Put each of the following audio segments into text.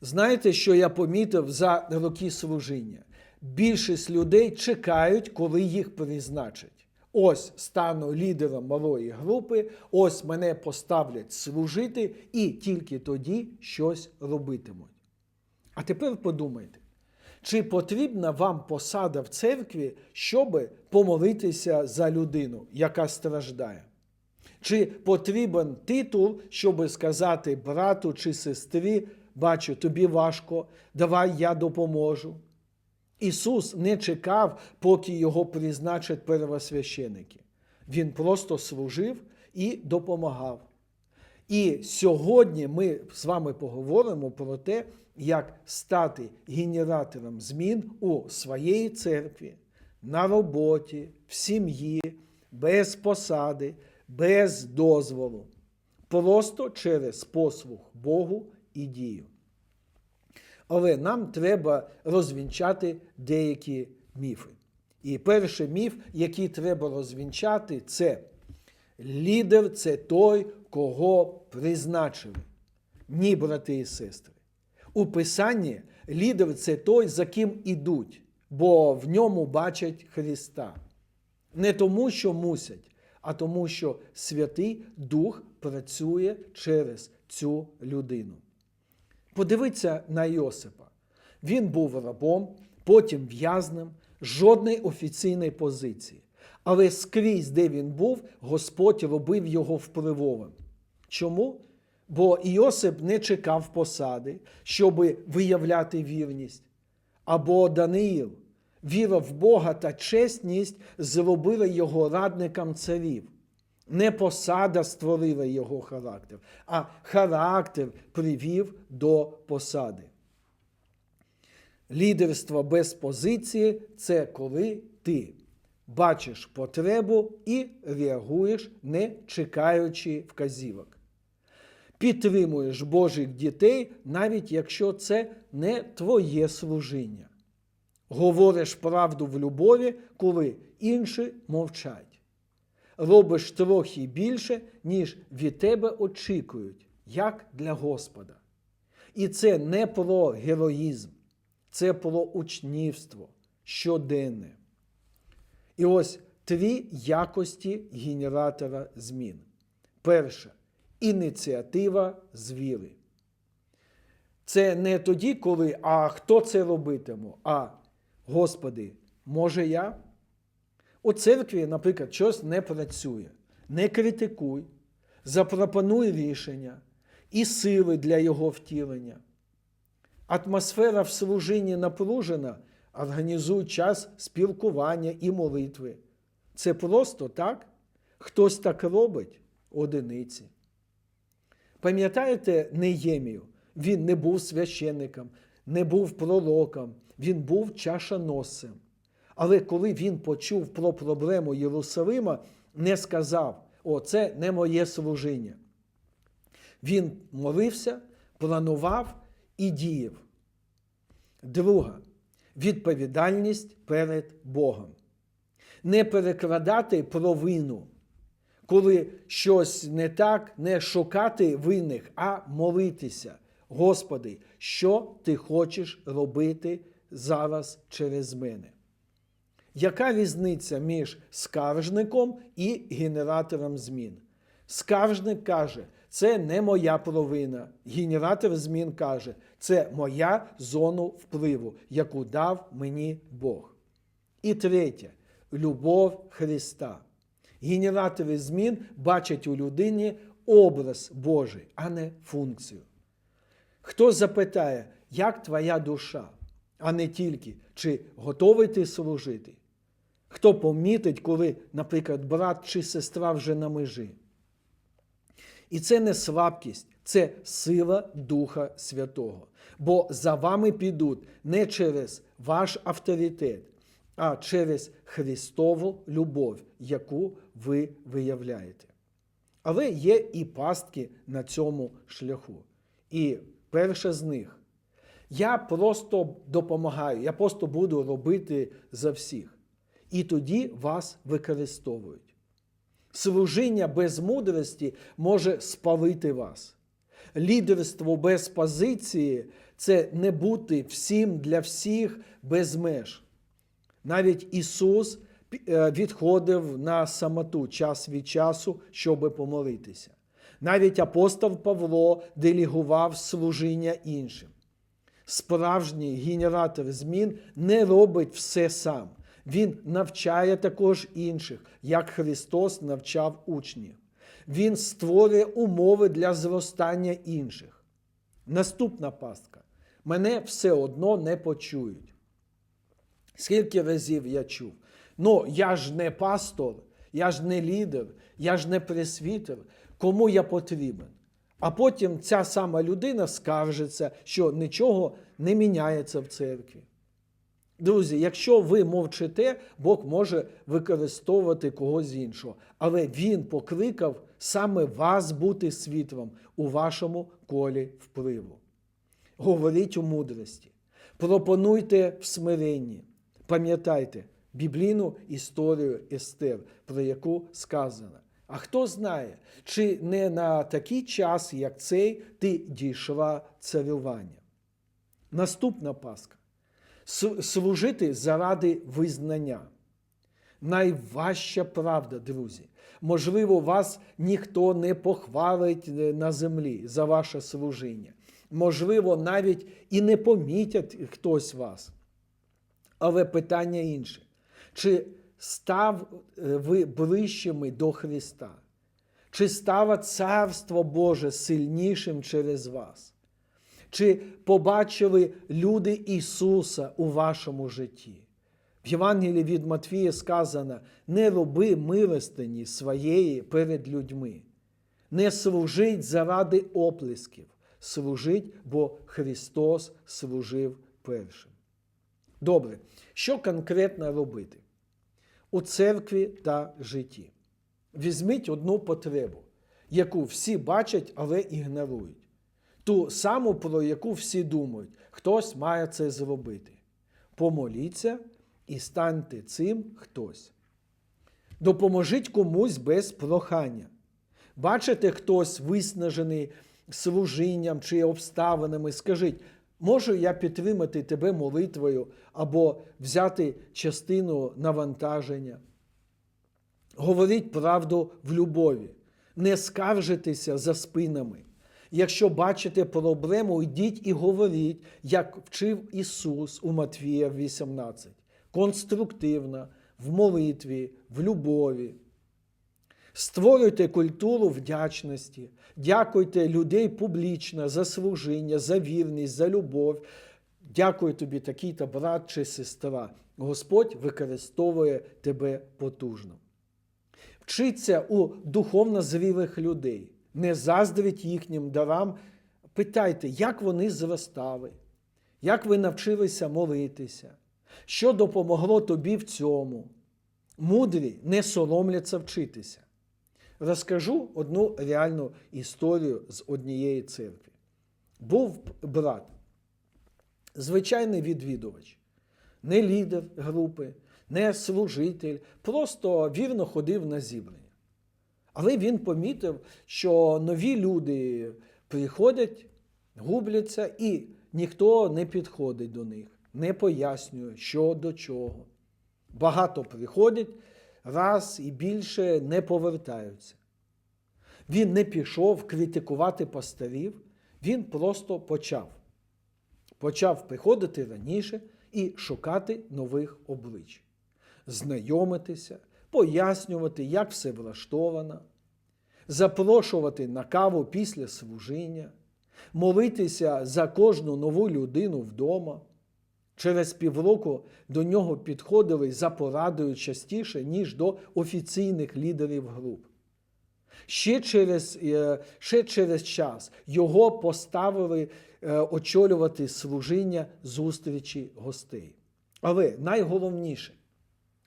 Знаєте, що я помітив за роки служіння? Більшість людей чекають, коли їх призначать. Ось стану лідером малої групи, ось мене поставлять служити, і тільки тоді щось робитимуть. А тепер подумайте, чи потрібна вам посада в церкві, щоб помолитися за людину, яка страждає? Чи потрібен титул, щоб сказати брату чи сестрі, бачу, тобі важко, давай я допоможу. Ісус не чекав, поки його призначать первосвященики. Він просто служив і допомагав. І сьогодні ми з вами поговоримо про те, як стати генератором змін у своєї церкві, на роботі, в сім'ї, без посади, без дозволу, просто через послуг Богу і дію. Але нам треба розвінчати деякі міфи. І перший міф, який треба розвінчати, це лідер це той, кого призначили. Ні, брати і сестри. У Писанні лідер це той, за ким ідуть, бо в ньому бачать Христа. Не тому, що мусять, а тому, що Святий Дух працює через цю людину. Подивіться на Йосипа. Він був рабом, потім в'язнем, жодної офіційної позиції. Але скрізь, де він був, Господь робив його впливовим. Чому? Бо Іосип не чекав посади, щоб виявляти вірність. Або Даниїл, віра в Бога та чесність зробили його радником царів. Не посада створила його характер, а характер привів до посади. Лідерство без позиції це коли ти бачиш потребу і реагуєш, не чекаючи вказівок. Підтримуєш Божих дітей, навіть якщо це не твоє служіння. Говориш правду в любові, коли інші мовчать. Робиш трохи більше, ніж від тебе очікують, як для Господа. І це не про героїзм, це про учнівство щоденне. І ось три якості генератора змін. Перше ініціатива з віри. Це не тоді, коли, а хто це робитиме, а Господи, може я? У церкві, наприклад, щось не працює. Не критикуй, запропонуй рішення і сили для його втілення. Атмосфера в служінні напружена, організуй час спілкування і молитви. Це просто так? Хтось так робить одиниці. Пам'ятаєте Неємію? Він не був священником, не був пророком, він був чашоносцем. Але коли він почув про проблему Єрусалима, не сказав: О, це не моє служіння. Він молився, планував і діяв. Друга відповідальність перед Богом. Не перекладати провину, коли щось не так, не шукати винних, а молитися. Господи, що ти хочеш робити зараз через мене? Яка різниця між скаржником і генератором змін? Скаржник каже, це не моя провина. Генератор змін каже, це моя зона впливу, яку дав мені Бог. І третє любов Христа. Генератори змін бачать у людині образ Божий, а не функцію. Хто запитає, як твоя душа, а не тільки, чи готовий ти служити? Хто помітить, коли, наприклад, брат чи сестра вже на межі? І це не слабкість, це сила Духа Святого. Бо за вами підуть не через ваш авторитет, а через Христову любов, яку ви виявляєте. Але є і пастки на цьому шляху. І перша з них. Я просто допомагаю, я просто буду робити за всіх. І тоді вас використовують. Служіння без мудрості може спалити вас. Лідерство без позиції це не бути всім для всіх без меж. Навіть Ісус е, відходив на самоту час від часу, щоб помолитися. Навіть апостол Павло делегував служіння іншим. Справжній генератор змін не робить все сам. Він навчає також інших, як Христос навчав учнів. Він створює умови для зростання інших. Наступна пастка. Мене все одно не почують. Скільки разів я чув? Ну, я ж не пастор, я ж не лідер, я ж не пресвітер. Кому я потрібен? А потім ця сама людина скаржиться, що нічого не міняється в церкві. Друзі, якщо ви мовчите, Бог може використовувати когось іншого. Але Він покликав саме вас бути світлом у вашому колі впливу. Говоріть у мудрості, пропонуйте в смиренні. Пам'ятайте біблійну історію Естер, про яку сказано. А хто знає, чи не на такий час, як цей, ти дійшла царювання? Наступна Пасха. Служити заради визнання. Найважча правда, друзі. Можливо, вас ніхто не похвалить е, на землі за ваше служіння. Можливо, навіть і не помітять хтось вас. Але питання інше: чи став е, ви ближчими до Христа? Чи стало Царство Боже сильнішим через вас? Чи побачили люди Ісуса у вашому житті? В Євангелії від Матвія сказано: не роби милостині своєї перед людьми, не служить заради оплесків, служить, бо Христос служив першим. Добре, що конкретно робити у церкві та житті? Візьміть одну потребу, яку всі бачать, але ігнорують. Ту саму, про яку всі думають, хтось має це зробити. Помоліться і станьте цим хтось. Допоможіть комусь без прохання. Бачите, хтось виснажений служінням чи обставинами, скажіть, можу я підтримати тебе молитвою або взяти частину навантаження. Говоріть правду в любові, не скаржитеся за спинами. Якщо бачите проблему, йдіть і говоріть, як вчив Ісус у Матвія 18. Конструктивно, в молитві, в любові. Створюйте культуру вдячності, дякуйте людей публічно за служіння, за вірність, за любов. Дякую тобі, такий-то брат чи сестра. Господь використовує тебе потужно. Вчиться у духовно зрілих людей, не заздріть їхнім дарам. Питайте, як вони зростали, як ви навчилися молитися, що допомогло тобі в цьому. Мудрі не соромляться вчитися. Розкажу одну реальну історію з однієї церкви. Був брат, звичайний відвідувач, не лідер групи, не служитель, просто вірно ходив на зібрання. Але він помітив, що нові люди приходять, губляться, і ніхто не підходить до них, не пояснює, що до чого. Багато приходять, раз і більше не повертаються. Він не пішов критикувати пастирів, він просто почав. Почав приходити раніше і шукати нових облич, знайомитися, пояснювати, як все влаштовано, запрошувати на каву після служіння, молитися за кожну нову людину вдома. Через півроку до нього підходили за порадою частіше, ніж до офіційних лідерів груп. Ще через, е, ще через час його поставили е, очолювати служіння зустрічі гостей. Але найголовніше,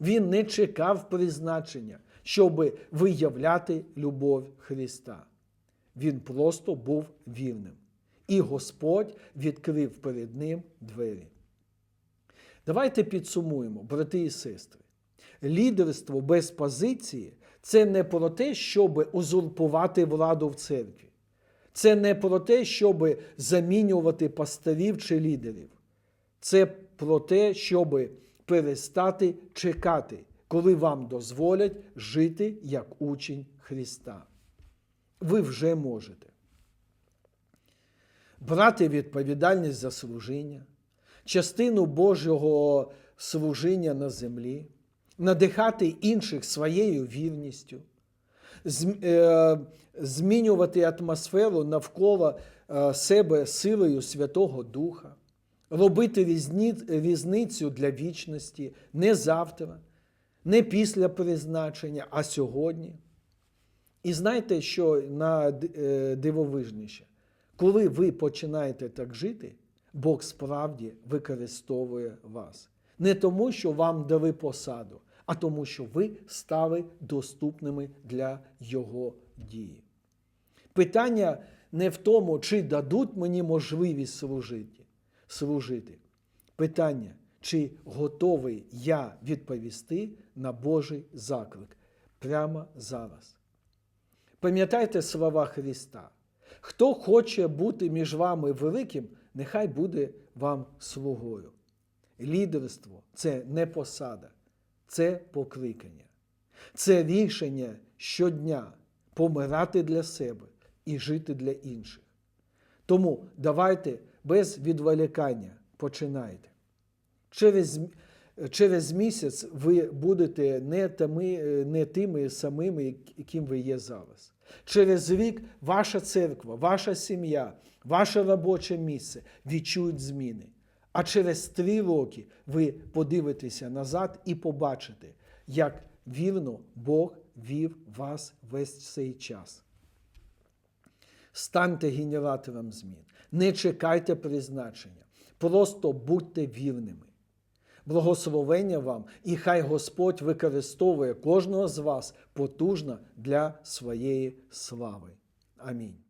він не чекав призначення, щоб виявляти любов Христа. Він просто був вірним. І Господь відкрив перед ним двері. Давайте підсумуємо, брати і сестри. Лідерство без позиції це не про те, щоб узурпувати владу в церкві. Це не про те, щоб замінювати пастирів чи лідерів. Це про те, щоб перестати чекати, коли вам дозволять жити як учень Христа. Ви вже можете брати відповідальність за служіння, частину Божого служіння на землі, надихати інших своєю вірністю, е, змінювати атмосферу навколо е, себе силою Святого Духа, робити різницю для вічності не завтра, не після призначення, а сьогодні. І знаєте, що на е, дивовижніше? Коли ви починаєте так жити, Бог справді використовує вас. Не тому, що вам дали посаду, а тому, що ви стали доступними для Його дії. Питання не в тому, чи дадуть мені можливість служити. Служити. Питання, чи готовий я відповісти на Божий заклик прямо зараз. Пам'ятайте слова Христа. Хто хоче бути між вами великим, нехай буде вам слугою. Лідерство це не посада, це покликання. Це рішення щодня помирати для себе і жити для інших. Тому давайте без відволікання починайте. Через, через місяць ви будете не, тими, не тими самими, яким ви є зараз. Через рік ваша церква, ваша сім'я, ваше робоче місце відчують зміни. А через три роки ви подивитеся назад і побачите, як вірно Бог вів вас весь цей час. Станьте генератором змін. Не чекайте призначення. Просто будьте вірними. Благословення вам, і хай Господь використовує кожного з вас потужно для своєї слави. Амінь.